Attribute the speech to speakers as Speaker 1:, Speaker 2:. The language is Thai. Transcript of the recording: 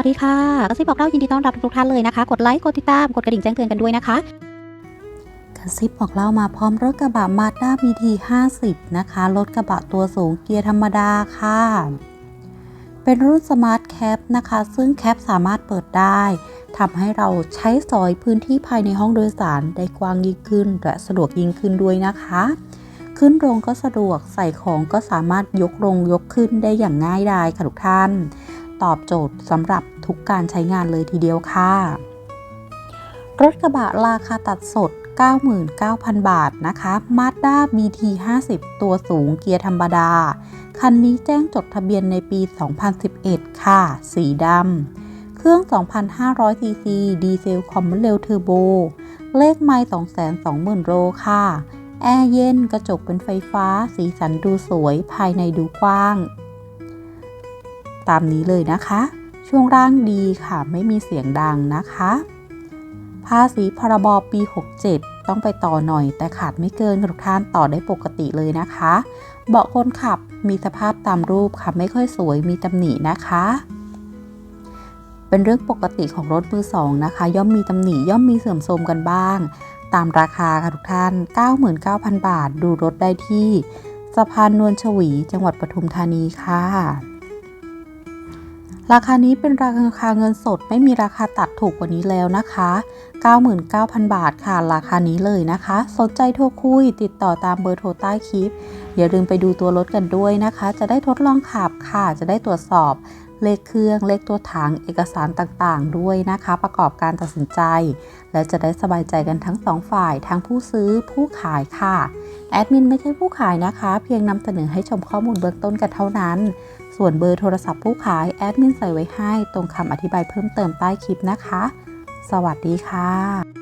Speaker 1: วัสดีค่ะกระซิบบอกเล่ายินดีต้อนรับทุกท่านเลยนะคะ กดไลค์ กดติดตาม กดกระดิ่งแจ้งเตือนกันด้วยนะคะ
Speaker 2: กระซิบบอกเล่ามาพร้อมรถกระบะมาด้า BT 50นะคะ รถกระบะตัวสูงเกียร์ธรรมดาค่ะ เป็นรุ่นสมาร์ทแคปนะคะ ซึ่งแคปสามารถเปิดได้ทำให้เราใช้สอยพื้นที่ภายในห้องโดยสารได้กว้างยิ่งขึ้น และสะดวกยิ่งขึ้นด้วยนะคะ ขึ้นลงก็สะดวกใส่ของก็สามารถยกลงยกขึ้นได้อย่างง่ายดายค่ะทุกท่าน ตอบโจทย์สำหรับทุกการใช้งานเลยทีเดียวค่ะ รถกระบะราคาตัดสด 99,000 บาทนะคะ Mazda BT 50 ตัวสูงเกียร์ธรรมดา คันนี้แจ้งจดทะเบียนในปี 2011 ค่ะ สีดำ เครื่อง 2,500 ซีซีดีเซลคอมเรลเทอร์โบ เลขไมล์220,000 โลค่ะ แอร์เย็นกระจกเป็นไฟฟ้า สีสันดูสวยภายในดูกว้าง ตามนี้เลยนะคะ ช่วงล่างดีค่ะไม่มีเสียงดังนะคะ ภาษีพรบปี 67 ต้องไปต่อหน่อย แต่ขาดไม่เกินทุกท่านต่อได้ปกติเลยนะคะ เบาะคนขับมีสภาพตามรูปค่ะไม่ค่อยสวยมีตำหนินะคะเป็นเรื่องปกติของรถมือสองนะคะ ย่อมมีตำหนิย่อมมีเสื่อมโทรมกันบ้าง ตามราคาค่ะทุกท่าน 99,000 บาท ดูรถได้ที่ สะพานนวลชวี จังหวัดปทุมธานีค่ะ ราคานี้เป็นราคาเงินสดไม่มีราคาตัดถูกกว่านี้แล้วนะคะ 99,000 บาทค่ะ ราคานี้เลยนะคะ สนใจโทรคุย ติดต่อตามเบอร์โทรใต้คลิป อย่าลืมไปดูตัวรถกันด้วยนะคะ จะได้ทดลองขับค่ะ จะได้ตรวจสอบเลขเครื่อง เลขตัวถัง เอกสารต่างๆ ด้วยนะคะ ประกอบการตัดสินใจ และจะได้สบายใจกันทั้งสองฝ่าย ทั้งผู้ซื้อผู้ขายค่ะ แอดมินไม่ใช่ผู้ขายนะคะ เพียงนำเสนอให้ชมข้อมูลเบื้องต้นกันเท่านั้น ส่วนเบอร์โทรศัพท์ผู้ขายแอดมินใส่ไว้ให้ ตรงคำอธิบายเพิ่มเติมใต้คลิปนะคะ สวัสดีค่ะ